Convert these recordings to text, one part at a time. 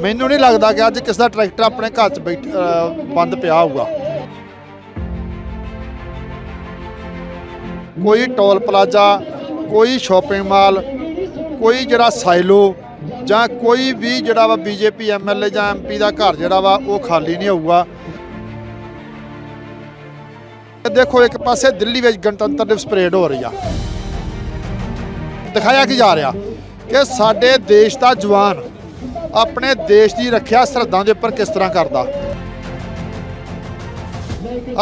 ਮੈਨੂੰ ਨਹੀਂ ਲੱਗਦਾ ਕਿ ਅੱਜ ਕਿਸੇ ਦਾ ਟਰੈਕਟਰ ਆਪਣੇ ਘਰ 'ਚ ਬੈਠ ਬੰਦ ਪਿਆ ਹੋਊਗਾ। ਕੋਈ ਟੋਲ ਪਲਾਜ਼ਾ, ਕੋਈ ਸ਼ਾਪਿੰਗ ਮਾਲ ਕੋਈ ਜਿਹੜਾ ਸਾਈਲੋ ਜਾਂ ਕੋਈ ਵੀ ਜਿਹੜਾ ਵਾ ਬੀਜੇਪੀ ਐਮਐਲਏ ਜਾਂ ਐਮਪੀ ਦਾ ਘਰ ਜਿਹੜਾ ਵਾ, ਉਹ ਖਾਲੀ ਨਹੀਂ ਹੋਊਗਾ। ਦੇਖੋ, ਇੱਕ ਪਾਸੇ ਦਿੱਲੀ ਵਿੱਚ ਗਣਤੰਤਰ ਦਿਵਸ ਪਰੇਡ ਹੋ ਰਹੀ ਆ। ਦਿਖਾਇਆ ਕੀ ਜਾ ਰਿਹਾ? ਕਿ ਸਾਡੇ ਦੇਸ਼ ਦਾ ਜਵਾਨ ਆਪਣੇ ਦੇਸ਼ ਦੀ ਰੱਖਿਆ ਸਰਹੱਦਾਂ ਦੇ ਉੱਪਰ ਕਿਸ ਤਰ੍ਹਾਂ ਕਰਦਾ?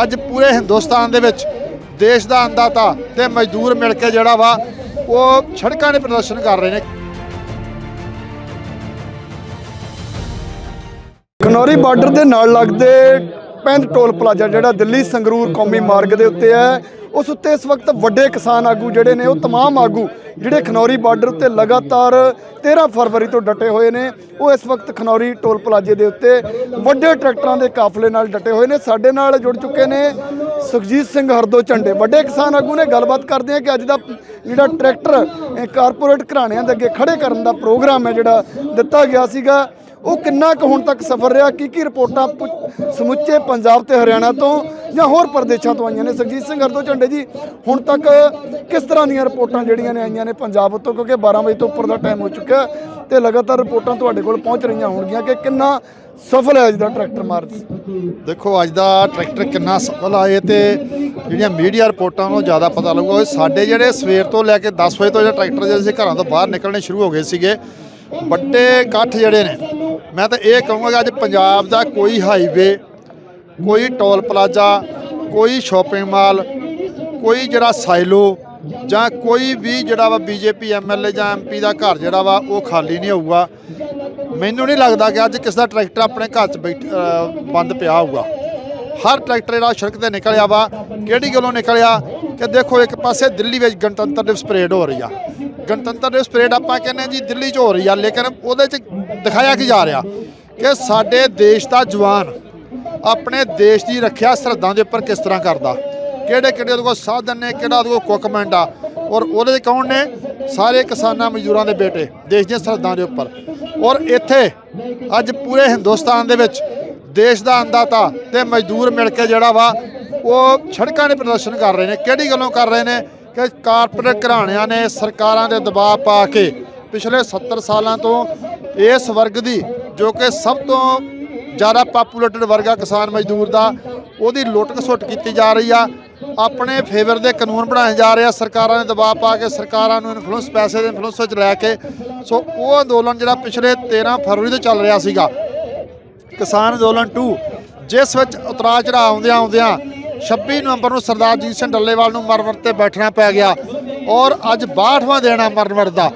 ਅੱਜ ਪੂਰੇ ਹਿੰਦੁਸਤਾਨ ਦੇ ਵਿੱਚ ਦੇਸ਼ ਦਾ ਅੰਦਾਤਾ ਤੇ ਮਜ਼ਦੂਰ ਮਿਲ ਕੇ ਜਿਹੜਾ ਵਾ, ਉਹ ਸੜਕਾਂ 'ਤੇ ਪ੍ਰਦਰਸ਼ਨ ਕਰ ਰਹੇ ਨੇ। ਖਨੌਰੀ ਬਾਰਡਰ ਦੇ ਨਾਲ ਲੱਗਦੇ ਪੈਂਦ ਟੋਲ ਪਲਾਜ਼ਾ, ਜਿਹੜਾ ਦਿੱਲੀ ਸੰਗਰੂਰ ਕੌਮੀ ਮਾਰਗ ਦੇ ਉੱਤੇ ਹੈ ਉਸ ਉੱਤੇ ਇਸ ਵਕਤ ਵੱਡੇ ਕਿਸਾਨ ਆਗੂ ਜਿਹੜੇ ਨੇ ਉਹ तमाम ਆਗੂ ਜਿਹੜੇ ਖਨੌਰੀ ਬਾਰਡਰ ਉੱਤੇ ਲਗਾਤਾਰ 13 ਫਰਵਰੀ ਤੋਂ ਡਟੇ ਹੋਏ ਨੇ ਉਹ ਇਸ ਵਕਤ ਖਨੌਰੀ ਟੋਲ ਪਲਾਜ਼ੇ ਦੇ ਉੱਤੇ ਵੱਡੇ ਟਰੈਕਟਰਾਂ ਦੇ ਕਾਫਲੇ ਨਾਲ ਡਟੇ ਹੋਏ ਨੇ ਸਾਡੇ ਨਾਲ ਜੁੜ ਚੁੱਕੇ ਨੇ ਸੁਖਜੀਤ ਸਿੰਘ ਹਰਦੋ ਝੰਡੇ ਵੱਡੇ ਕਿਸਾਨ ਆਗੂ ਨੇ ਗੱਲਬਾਤ ਕਰਦੇ ਆ ਕਿ ਅੱਜ ਦਾ ਜਿਹੜਾ ਟਰੈਕਟਰ ਇਹ ਕਾਰਪੋਰੇਟ ਘਰਾਣਿਆਂ ਦੇ ਅੱਗੇ ਖੜੇ ਕਰਨ ਦਾ ਪ੍ਰੋਗਰਾਮ ਹੈ ਜਿਹੜਾ ਦਿੱਤਾ ਗਿਆ ਸੀਗਾ ਉਹ ਕਿੰਨਾ ਕੁ ਹੁਣ ਤੱਕ ਸਫਰ ਰਿਹਾ ਕੀ ਕੀ ਰਿਪੋਰਟਾਂ ਪੁ- ਸਮੁੱਚੇ ਪੰਜਾਬ ਤੇ ਹਰਿਆਣਾ ਤੋਂ ਜਾਂ ਹੋਰ ਪ੍ਰਦੇਸ਼ਾਂ ਤੋਂ ਆਈਆਂ ਨੇ? ਸੁਖਜੀਤ ਸਿੰਘ ਅਰਦੋ ਝੰਡੇ ਜੀ, ਹੁਣ ਤੱਕ ਕਿਸ ਤਰ੍ਹਾਂ ਦੀਆਂ ਰਿਪੋਰਟਾਂ ਜਿਹੜੀਆਂ ਨੇ ਆਈਆਂ ਨੇ ਪੰਜਾਬ ਤੋਂ ਕਿਉਂਕਿ 12 ਵਜੇ ਤੋਂ ਉੱਪਰ ਦਾ ਟਾਈਮ ਹੋ ਚੁੱਕਾ ਹੈ ਤੇ ਲਗਾਤਾਰ ਰਿਪੋਰਟਾਂ ਤੁਹਾਡੇ ਕੋਲ ਪਹੁੰਚ ਰਹੀਆਂ ਹੋਣਗੀਆਂ ਕਿ ਕਿੰਨਾ ਸਫਲ ਹੈ ਅੱਜ ਦਾ ਟਰੈਕਟਰ ਮਾਰਚ? ਦੇਖੋ, ਅੱਜ ਦਾ ਟਰੈਕਟਰ ਕਿੰਨਾ ਸਫਲ ਆਏ ਤੇ ਜਿਹੜੀਆਂ ਮੀਡੀਆ ਰਿਪੋਰਟਾਂ ਨੂੰ ਜ਼ਿਆਦਾ ਪਤਾ ਲੱਗੂਗਾ। ਉਹ ਸਾਡੇ ਜਿਹੜੇ ਸਵੇਰ ਤੋਂ ਲੈ ਕੇ 10 ਵਜੇ ਤੋਂ ਜਿਹੜਾ ਟਰੈਕਟਰ ਜਿਹੜੇ ਸੀ, ਘਰਾਂ ਤੋਂ ਬਾਹਰ ਨਿਕਲਣੇ ਸ਼ੁਰੂ ਹੋ ਗਏ ਸੀਗੇ। ਵੱਡੇ ਇਕੱਠ ਜਿਹੜੇ ਨੇ, ਮੈਂ ਤਾਂ ਇਹ ਕਹੂੰਗਾ ਕਿ ਅੱਜ ਪੰਜਾਬ ਦਾ ਕੋਈ ਹਾਈਵੇ ਕੋਈ ਟੋਲ ਪਲਾਜ਼ਾ, ਕੋਈ ਸ਼ਾਪਿੰਗ ਮਾਲ ਕੋਈ ਜਿਹੜਾ ਸਾਈਲੋ ਜਾਂ ਕੋਈ ਵੀ ਜਿਹੜਾ ਵਾ ਬੀਜੇਪੀ ਐਮਐਲਏ ਜਾਂ ਐਮਪੀ ਦਾ ਘਰ ਜਿਹੜਾ ਵਾ, ਉਹ ਖਾਲੀ ਨਹੀਂ ਹੋਊਗਾ। ਮੈਨੂੰ ਨਹੀਂ ਲੱਗਦਾ ਕਿ ਅੱਜ ਕਿਸ ਦਾ ਟਰੈਕਟਰ ਆਪਣੇ ਘਰ 'ਚ ਬੈਠ ਬੰਦ ਪਿਆ ਹੋਊਗਾ। ਹਰ ਟਰੈਕਟਰ ਜਿਹੜਾ ਸੜਕ ਤੇ ਨਿਕਲਿਆ ਵਾ, ਕਿਹੜੀ ਗੱਲੋਂ ਨਿਕਲਿਆ? ਕਿ ਦੇਖੋ, ਇੱਕ ਪਾਸੇ ਦਿੱਲੀ ਵਿੱਚ ਗਣਤੰਤਰ ਦਿਵਸ ਪਰੇਡ ਹੋ ਰਹੀ ਆ। ਗਣਤੰਤਰ ਦਿਵਸ ਪਰੇਡ ਆਪਾਂ ਕਹਿੰਦੇ ਹਾਂ ਜੀ ਦਿੱਲੀ 'ਚ ਹੋ ਰਹੀ ਆ, ਲੇਕਿਨ ਉਹਦੇ 'ਚ ਦਿਖਾਇਆ ਕੀ ਜਾ ਰਿਹਾ? ਕਿ ਸਾਡੇ ਦੇਸ਼ ਦਾ ਜਵਾਨ ਆਪਣੇ ਦੇਸ਼ ਦੀ ਰੱਖਿਆ ਸਰਹੱਦਾਂ ਦੇ ਉੱਪਰ ਕਿਸ ਤਰ੍ਹਾਂ ਕਰਦਾ? ਕਿਹੜੇ ਕਿਹੜੇ ਉਹਦੇ ਕੋਲ ਸਾਧਨ ਨੇ, ਕਿਹੜਾ ਉਹਦੇ ਕੋਲ ਕੁਕਮੈਂਟ ਆ? ਔਰ ਉਹਦੇ ਕੌਣ ਨੇ? ਸਾਰੇ ਕਿਸਾਨਾਂ ਮਜ਼ਦੂਰਾਂ ਦੇ ਬੇਟੇ, ਦੇਸ਼ ਦੀਆਂ ਸਰਹੱਦਾਂ ਦੇ ਉੱਪਰ। ਔਰ ਇੱਥੇ ਅੱਜ ਪੂਰੇ ਹਿੰਦੁਸਤਾਨ ਦੇ ਵਿੱਚ ਦੇਸ਼ ਦਾ ਅੰਦਾਤਾ ਤੇ ਮਜ਼ਦੂਰ ਮਿਲ ਕੇ ਜਿਹੜਾ ਵਾ, ਉਹ ਸੜਕਾਂ ਦੇ ਪ੍ਰਦਰਸ਼ਨ ਕਰ ਰਹੇ ਨੇ। ਕਿਹੜੀ ਗੱਲੋਂ ਕਰ ਰਹੇ ਨੇ? ਕਿ ਕਾਰਪੋਰੇਟ ਘਰਾਣਿਆਂ ਨੇ ਸਰਕਾਰਾਂ ਦੇ ਦਬਾਅ ਪਾ ਕੇ ਪਿਛਲੇ 70 ਸਾਲਾਂ ਤੋਂ ਇਸ ਵਰਗ ਦੀ, ਜੋ ਕਿ ਸਭ ਤੋਂ ਜ਼ਿਆਦਾ ਪਾਪੂਲੇਟਡ ਵਰਗਾ ਕਿਸਾਨ ਮਜ਼ਦੂਰ ਦਾ ਉਹਦੀ ਲੁੱਟ ਖਸੁੱਟ ਕੀਤੀ ਜਾ ਰਹੀ ਆ। ਆਪਣੇ ਫੇਵਰ ਦੇ ਕਾਨੂੰਨ ਬਣਾਏ ਜਾ ਰਹੇ ਆ। ਸਰਕਾਰਾਂ ਨੇ ਦਬਾਅ ਪਾ ਕੇ ਸਰਕਾਰਾਂ ਨੂੰ ਇਨਫਲੂਐਂਸ ਪੈਸੇ ਦੇ ਇਨਫਲੂਐਂਸ ਵਿੱਚ ਲੈ ਕੇ ਸੋ ਉਹ ਅੰਦੋਲਨ ਜਿਹੜਾ ਪਿਛਲੇ 13 ਫਰਵਰੀ ਤੋਂ ਚੱਲ ਰਿਹਾ ਸੀਗਾ। ਕਿਸਾਨ ਅੰਦੋਲਨ 2 ਜਿਸ ਵਿੱਚ ਉਤਰਾਅ ਚੜ੍ਹਾਅ ਆਉਂਦਿਆਂ ਆਉਂਦਿਆਂ 26 ਨਵੰਬਰ ਨੂੰ ਸਰਦਾਰ ਜੀਤ ਸਿੰਘ ਡੱਲੇਵਾਲ ਨੂੰ ਮਰਨ ਵਰਤ ਤੇ ਬੈਠਣਾ ਪੈ ਗਿਆ ਔਰ ਅੱਜ 62ਵਾਂ ਦੇਣਾ ਮਰਨ ਵਰਤ ਦਾ।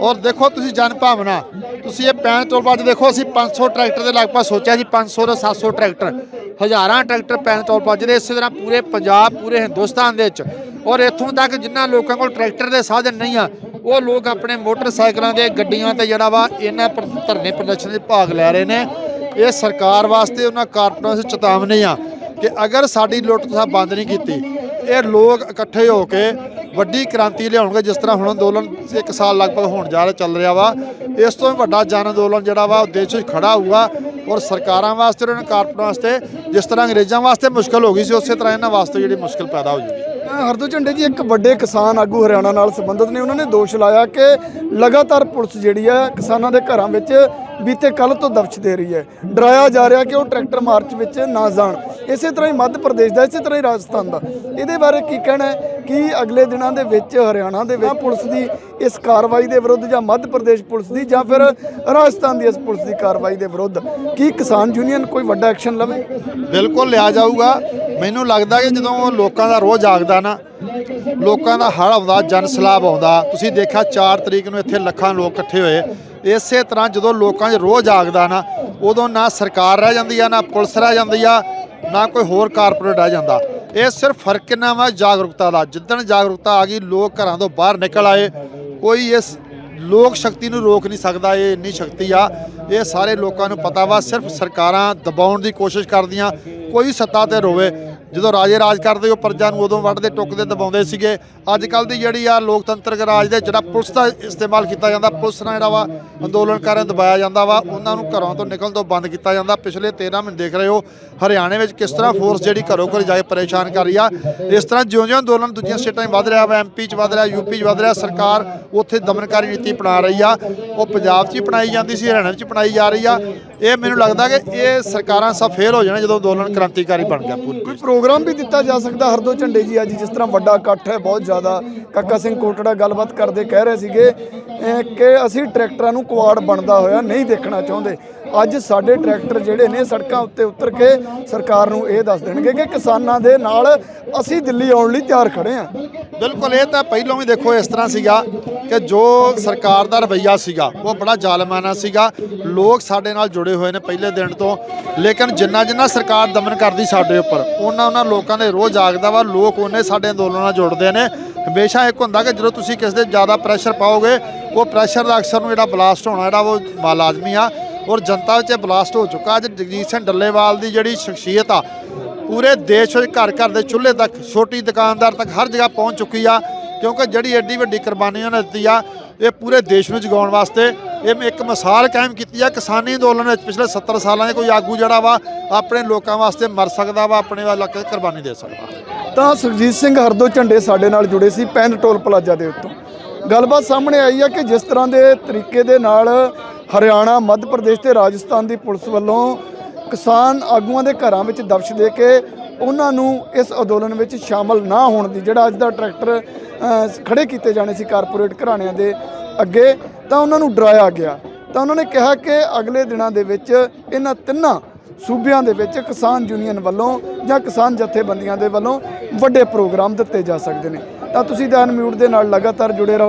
ਔਰ ਦੇਖੋ ਤੁਸੀਂ ਜਨ ਭਾਵਨਾ ਤੁਸੀਂ ਇਹ ਪੈਣ ਤੋਲ ਬਾਅਦ ਦੇਖੋ, ਅਸੀਂ 500 ਟਰੈਕਟਰ ਦੇ ਲਗਭਗ ਸੋਚਿਆ ਸੀ 500 ਤੋਂ 700 ਟਰੈਕਟਰ। ਹਜ਼ਾਰਾਂ ਟਰੈਕਟਰ ਪੈਣ ਤੋਲ ਬਾਅਦ ਜਿਹੜੇ ਇਸੇ ਤਰ੍ਹਾਂ ਪੂਰੇ ਪੰਜਾਬ, ਪੂਰੇ ਹਿੰਦੁਸਤਾਨ ਦੇ ਵਿੱਚ। ਔਰ ਇੱਥੋਂ ਤੱਕ ਜਿਨ੍ਹਾਂ ਲੋਕਾਂ ਕੋਲ ਟਰੈਕਟਰ ਦੇ ਸਾਧਨ ਨਹੀਂ ਆ, ਉਹ ਲੋਕ ਆਪਣੇ ਮੋਟਰਸਾਈਕਲਾਂ ਦੇ, ਗੱਡੀਆਂ ਤੇ ਜਿਹੜਾ ਵਾ ਇਹਨਾਂ ਪਰ- ਧਰਨੇ ਪ੍ਰਦਰਸ਼ਨ ਦੇ ਭਾਗ ਲੈ ਰਹੇ ਨੇ। ਇਹ ਸਰਕਾਰ ਵਾਸਤੇ ਉਹਨਾਂ ਕਾਰਪੋਰੇਟਾਂ ਵਾਸਤੇ ਚੇਤਾਵਨੀ ਆ ਕਿ ਅਗਰ ਸਾਡੀ ਲੁੱਟ ਤੁਸੀਂ ਬੰਦ ਨਹੀਂ ਕੀਤੀ, ਇਹ ਲੋਕ ਇਕੱਠੇ ਹੋ ਕੇ ਵੱਡੀ ਕ੍ਰਾਂਤੀ ਲਿਆਉਣਗੇ ਜਿਸ ਤਰ੍ਹਾਂ ਹੁਣ ਅੰਦੋਲਨ ਇੱਕ ਸਾਲ ਲਗਭਗ ਹੋਣ ਜਾ ਰਿਹਾ, ਚੱਲ ਰਿਹਾ ਵਾ। ਇਸ ਤੋਂ ਵੀ ਵੱਡਾ ਜਨ ਅੰਦੋਲਨ ਜਿਹੜਾ ਵਾ, ਉਹ ਦੇਸ਼ ਵਿੱਚ ਖੜਾ ਹੋਊਗਾ ਔਰ ਸਰਕਾਰਾਂ ਵਾਸਤੇ ਔਰ ਉਹਨਾਂ ਕਾਰਪੋਰੇਟਾਂ ਵਾਸਤੇ, ਜਿਸ ਤਰ੍ਹਾਂ ਅੰਗਰੇਜ਼ਾਂ ਵਾਸਤੇ ਮੁਸ਼ਕਲ ਹੋ ਗਈ ਸੀ, ਉਸੇ ਤਰ੍ਹਾਂ ਇਹਨਾਂ ਵਾਸਤੇ ਜਿਹੜੀ ਮੁਸ਼ਕਲ ਪੈਦਾ ਹੋ ਜੂਗੀ ਹਰਦੋ ਝੰਡੇ ਜੀ, ਇੱਕ ਵੱਡੇ ਕਿਸਾਨ ਆਗੂ ਹਰਿਆਣਾ ਨਾਲ ਸੰਬੰਧਿਤ ਨੇ, ਉਹਨਾਂ ਨੇ ਦੋਸ਼ ਲਾਇਆ ਕਿ ਲਗਾਤਾਰ ਪੁਲਿਸ ਜਿਹੜੀ ਹੈ ਕਿਸਾਨਾਂ ਦੇ ਘਰਾਂ ਵਿੱਚ ਬੀਤੇ ਕੱਲ ਤੋਂ ਦਬਸ਼ ਦੇ ਰਹੀ ਹੈ। ਡਰਾਇਆ ਜਾ ਰਿਹਾ ਕਿ ਉਹ ਟਰੈਕਟਰ ਮਾਰਚ ਵਿੱਚ ਨਾ ਜਾਣ। ਇਸੇ ਤਰ੍ਹਾਂ ਹੀ ਮੱਧ ਪ੍ਰਦੇਸ਼ ਦਾ, ਇਸੇ ਤਰ੍ਹਾਂ ਹੀ ਰਾਜਸਥਾਨ ਦਾ। ਇਹਦੇ ਬਾਰੇ ਕੀ ਕਹਿਣਾ ਹੈ? ਕਿ ਅਗਲੇ ਦਿਨਾਂ ਦੇ ਵਿੱਚ ਹਰਿਆਣਾ ਦੇ ਵਿੱਚ ਪੁਲਿਸ ਦੀ ਇਸ ਕਾਰਵਾਈ ਦੇ ਵਿਰੁੱਧ ਜਾਂ ਮੱਧ ਪ੍ਰਦੇਸ਼ ਪੁਲਿਸ ਦੀ ਜਾਂ ਫਿਰ ਰਾਜਸਥਾਨ ਦੀ ਇਸ ਪੁਲਿਸ ਦੀ ਕਾਰਵਾਈ ਦੇ ਵਿਰੁੱਧ ਕੀ ਕਿਸਾਨ ਯੂਨੀਅਨ ਕੋਈ ਵੱਡਾ ਐਕਸ਼ਨ ਲਵੇ? ਬਿਲਕੁਲ ਲਿਆ ਜਾਊਗਾ। ਮੈਨੂੰ ਲੱਗਦਾ ਕਿ ਜਦੋਂ ਲੋਕਾਂ ਦਾ ਰੋਹ ਜਾਗਦਾ ਨਾ, ਲੋਕਾਂ ਦਾ ਹੜ ਆਉਂਦਾ, ਜਨ ਸਲਾਬ ਆਉਂਦਾ, ਤੁਸੀਂ ਦੇਖਿਆ 4 ਤਰੀਕ ਨੂੰ ਇੱਥੇ ਲੱਖਾਂ ਲੋਕ ਇਕੱਠੇ ਹੋਏ। ਇਸੇ ਤਰ੍ਹਾਂ ਜਦੋਂ ਲੋਕਾਂ 'ਚ ਰੋਹ ਜਾਗਦਾ ਨਾ, ਉਦੋਂ ਨਾ ਸਰਕਾਰ ਰਹਿ ਜਾਂਦੀ ਆ, ਨਾ ਪੁਲਿਸ ਰਹਿ ਜਾਂਦੀ ਆ, ਨਾ ਕੋਈ ਹੋਰ ਕਾਰਪੋਰੇਟ ਰਹਿ ਜਾਂਦਾ। ਇਹ ਸਿਰਫ ਫ਼ਰਕ ਕਿੰਨਾ ਵਾ? ਜਾਗਰੂਕਤਾ ਦਾ। ਜਿੱਦਣ ਜਾਗਰੂਕਤਾ ਆ ਗਈ, ਲੋਕ ਘਰਾਂ ਤੋਂ ਬਾਹਰ ਨਿਕਲ ਆਏ। ਕੋਈ ਇਸ ਲੋਕ ਸ਼ਕਤੀ ਨੂੰ ਰੋਕ ਨਹੀਂ ਸਕਦਾ, ਇਹ ਇੰਨੀ ਸ਼ਕਤੀ ਆ। ਇਹ ਸਾਰੇ ਲੋਕਾਂ ਨੂੰ ਪਤਾ ਵਾ, ਸਿਰਫ ਸਰਕਾਰਾਂ ਦਬਾਉਣ ਦੀ ਕੋਸ਼ਿਸ਼ ਕਰਦੀਆਂ, ਕੋਈ ਸੱਤਾ ਤੇ ਰੋਵੇ। ਜਦੋਂ ਰਾਜੇ ਰਾਜ ਕਰਦੇ ਉਹ ਪ੍ਰਜਾ ਨੂੰ ਉਦੋਂ ਵੱਢਦੇ, ਟੁੱਕਦੇ, ਦਬਾਉਂਦੇ ਸੀਗੇ। ਅੱਜ ਕੱਲ ਦੀ ਜਿਹੜੀ ਆ ਲੋਕਤੰਤਰਕ ਰਾਜ ਦੇ ਜਿਹੜਾ ਪੁਲਿਸ ਦਾ ਇਸਤੇਮਾਲ ਕੀਤਾ ਜਾਂਦਾ, ਪੁਲਿਸ ਨਾਲ ਜਿਹੜਾ ਵਾ ਅੰਦੋਲਨਕਾਰਾਂ ਦਬਾਇਆ ਜਾਂਦਾ ਵਾ, ਉਹਨਾਂ ਨੂੰ ਘਰਾਂ ਤੋਂ ਨਿਕਲਣ ਤੋਂ ਬੰਦ ਕੀਤਾ ਜਾਂਦਾ। ਪਿਛਲੇ 13 ਮਹੀਨੇ ਦੇਖ ਰਹੇ ਹੋ, ਹਰਿਆਣੇ ਵਿੱਚ ਕਿਸ ਤਰ੍ਹਾਂ ਫੋਰਸ ਜਿਹੜੀ ਘਰੋਂ ਘਰ ਜਾ ਕੇ ਪਰੇਸ਼ਾਨ ਕਰ ਰਹੀ ਆ। ਇਸ ਤਰ੍ਹਾਂ ਜਿਉਂ-ਜਿਉਂ ਅੰਦੋਲਨ ਦੂਜੀਆਂ ਸਟੇਟਾਂ 'ਚ ਵੱਧ ਰਿਹਾ ਵਾ ਐਮਪੀ 'ਚ ਵੱਧ ਰਿਹਾ ਯੂਪੀ 'ਚ ਵੱਧ ਰਿਹਾ, ਸਰਕਾਰ ਉੱਥੇ ਦਮਨਕਾਰੀ ਨੀਤੀ ਅਪਣਾ ਰਹੀ ਆ। ਉਹ ਪੰਜਾਬ 'ਚ ਹੀ ਅਪਣਾਈ ਜਾਂਦੀ ਸੀ, ਹਰਿਆਣਾ 'ਚ ਅਪਣਾਈ ਜਾ ਰਹੀ ਆ। ਇਹ ਮੈਨੂੰ ਲੱਗਦਾ ਕਿ ਇਹ ਸਰਕਾਰਾਂ ਸਭ ਫੇਲ ਹੋ ਜਾਣਾ ਜਦੋਂ ਅੰਦੋਲਨ ਕ੍ਰਾਂਤੀਕਾਰੀ ਬਣ ਗਿਆ ਕੋਈ ਪ੍ਰੋਗਰਾਮ ਵੀ ਦਿੱਤਾ ਜਾ ਸਕਦਾ ਹਰਦੋ ਝੰਡੇ ਜੀ ਅੱਜ, ਜਿਸ ਤਰ੍ਹਾਂ ਵੱਡਾ ਇਕੱਠ ਹੈ, ਬਹੁਤ ਜ਼ਿਆਦਾ। ਕਾਕਾ ਸਿੰਘ ਕੋਟੜਾ ਗੱਲਬਾਤ ਕਰਦੇ ਕਹਿ ਰਹੇ ਸੀਗੇ ਕਿ ਅਸੀਂ ਟਰੈਕਟਰਾਂ ਨੂੰ ਕੁਆੜ ਬਣਦਾ ਹੋਇਆ ਨਹੀਂ ਦੇਖਣਾ ਚਾਹੁੰਦੇ। ਅੱਜ ਸਾਡੇ ਟਰੈਕਟਰ ਜਿਹੜੇ ਨੇ ਸੜਕਾਂ ਉੱਤੇ ਉਤਰ ਕੇ ਸਰਕਾਰ ਨੂੰ ਇਹ ਦੱਸ ਦੇਣਗੇ ਕਿ ਕਿਸਾਨਾਂ ਦੇ ਨਾਲ ਅਸੀਂ ਦਿੱਲੀ ਆਉਣ ਲਈ ਤਿਆਰ ਖੜੇ ਹਾਂ। ਬਿਲਕੁਲ, ਇਹ ਤਾਂ ਪਹਿਲਾਂ ਵੀ ਦੇਖੋ ਇਸ ਤਰ੍ਹਾਂ ਸੀਗਾ ਕਿ ਜੋ ਸਰਕਾਰ ਦਾ ਰਵੱਈਆ ਸੀਗਾ, ਉਹ ਬੜਾ ਜ਼ਾਲਮਾਨਾ ਸੀਗਾ। ਲੋਕ ਸਾਡੇ ਨਾਲ ਜੁੜੇ ਹੋਏ ਨੇ ਪਹਿਲੇ ਦਿਨ ਤੋਂ, ਲੇਕਿਨ ਜਿੰਨਾ ਜਿੰਨਾ ਸਰਕਾਰ ਦਮਨ ਕਰਦੀ ਸਾਡੇ ਉੱਪਰ, ਉਹਨਾਂ ਉਹਨਾਂ ਲੋਕਾਂ ਦੇ ਰੋਜ਼ ਜਾਗਦਾ ਵਾ। ਲੋਕ ਉਹਨੇ ਸਾਡੇ ਅੰਦੋਲਨ ਨਾਲ ਜੁੜਦੇ ਨੇ। ਹਮੇਸ਼ਾ ਇੱਕ ਹੁੰਦਾ ਕਿ ਜਦੋਂ ਤੁਸੀਂ ਕਿਸੇ ਦੇ ਜ਼ਿਆਦਾ ਪ੍ਰੈਸ਼ਰ ਪਾਓਗੇ, ਉਹ ਪ੍ਰੈਸ਼ਰ ਦਾ ਅਕਸਰ ਨੂੰ ਜਿਹੜਾ ਬਲਾਸਟ ਹੋਣਾ, ਜਿਹੜਾ ਉਹ ਮਾ ਲਾਜ਼ਮੀ ਆ ਔਰ ਜਨਤਾ ਵਿੱਚ ਬਲਾਸਟ ਹੋ ਚੁੱਕਾ। ਅੱਜ ਜਗਜੀਤ ਸਿੰਘ ਡੱਲੇਵਾਲ ਦੀ ਜਿਹੜੀ ਸ਼ਖਸੀਅਤ ਆ, ਪੂਰੇ ਦੇਸ਼ ਵਿੱਚ ਘਰ ਘਰ ਦੇ ਚੁੱਲ੍ਹੇ ਤੱਕ, ਛੋਟੀ ਦੁਕਾਨਦਾਰ ਤੱਕ ਹਰ ਜਗ੍ਹਾ ਪਹੁੰਚ ਚੁੱਕੀ ਆ, ਕਿਉਂਕਿ ਜਿਹੜੀ ਐਡੀ ਵੱਡੀ ਕੁਰਬਾਨੀ ਉਹਨੇ ਦਿੱਤੀ ਆ, ਇਹ ਪੂਰੇ ਦੇਸ਼ ਨੂੰ ਜਗਾਉਣ ਵਾਸਤੇ ਇਹ ਇੱਕ ਮਿਸਾਲ ਕਾਇਮ ਕੀਤੀ ਆ। ਕਿਸਾਨੀ ਅੰਦੋਲਨ ਵਿੱਚ ਪਿਛਲੇ 70 ਸਾਲਾਂ ਦੇ ਕੋਈ ਆਗੂ ਜਿਹੜਾ ਵਾ, ਆਪਣੇ ਲੋਕਾਂ ਵਾਸਤੇ ਮਰ ਸਕਦਾ ਵਾ, ਆਪਣੇ ਵੱਲ ਕੁਰਬਾਨੀ ਦੇ ਸਕਦਾ। ਤਾਂ ਸੁਰਜੀਤ ਸਿੰਘ ਹਰਦੋ ਝੰਡੇ ਸਾਡੇ ਨਾਲ ਜੁੜੇ ਸੀ ਪੈਨ ਟੋਲ ਪਲਾਜ਼ਾ ਦੇ ਉੱਤੋਂ। ਗੱਲਬਾਤ ਸਾਹਮਣੇ ਆਈ ਆ ਕਿ ਜਿਸ ਤਰ੍ਹਾਂ ਦੇ ਤਰੀਕੇ ਦੇ ਨਾਲ ਹਰਿਆਣਾ ਮੱਧ ਪ੍ਰਦੇਸ਼ ਤੇ ਰਾਜਸਥਾਨ ਦੀ ਪੁਲਿਸ ਵੱਲੋਂ ਕਿਸਾਨ ਆਗੂਆਂ ਦੇ ਘਰਾਂ ਵਿੱਚ ਦਬਸ਼ ਦੇ ਕੇ ਉਹਨਾਂ ਨੂੰ ਇਸ ਅੰਦੋਲਨ ਵਿੱਚ ਸ਼ਾਮਲ ਨਾ ਹੋਣ ਦੀ ਜਿਹੜਾ ਅੱਜ ਦਾ ਟਰੈਕਟਰ ਅ, ਖੜੇ ਕੀਤੇ ਜਾਣੇ ਸੀ ਕਾਰਪੋਰੇਟ ਘਰਾਣਿਆਂ ਦੇ ਅੱਗੇ ਤਾਂ ਉਹਨਾਂ ਨੂੰ ਡਰਾਇਆ ਗਿਆ। ਤਾਂ ਉਹਨਾਂ ਨੇ ਕਿਹਾ ਕਿ ਅਗਲੇ ਦਿਨਾਂ ਦੇ ਵਿੱਚ ਇਹਨਾਂ ਤਿੰਨਾਂ ਸੂਬਿਆਂ ਦੇ ਵਿੱਚ ਕਿਸਾਨ ਯੂਨੀਅਨ ਵੱਲੋਂ ਜਾਂ ਕਿਸਾਨ ਜਥੇਬੰਦੀਆਂ ਦੇ ਵੱਲੋਂ ਵੱਡੇ ਪ੍ਰੋਗਰਾਮ ਦਿੱਤੇ ਜਾ ਸਕਦੇ ਨੇ। ਤਾਂ ਤੁਸੀਂ ਦੈਨ ਮਿਊਟ ਦੇ ਨਾਲ ਲਗਾਤਾਰ ਜੁੜੇ ਰਹੋ।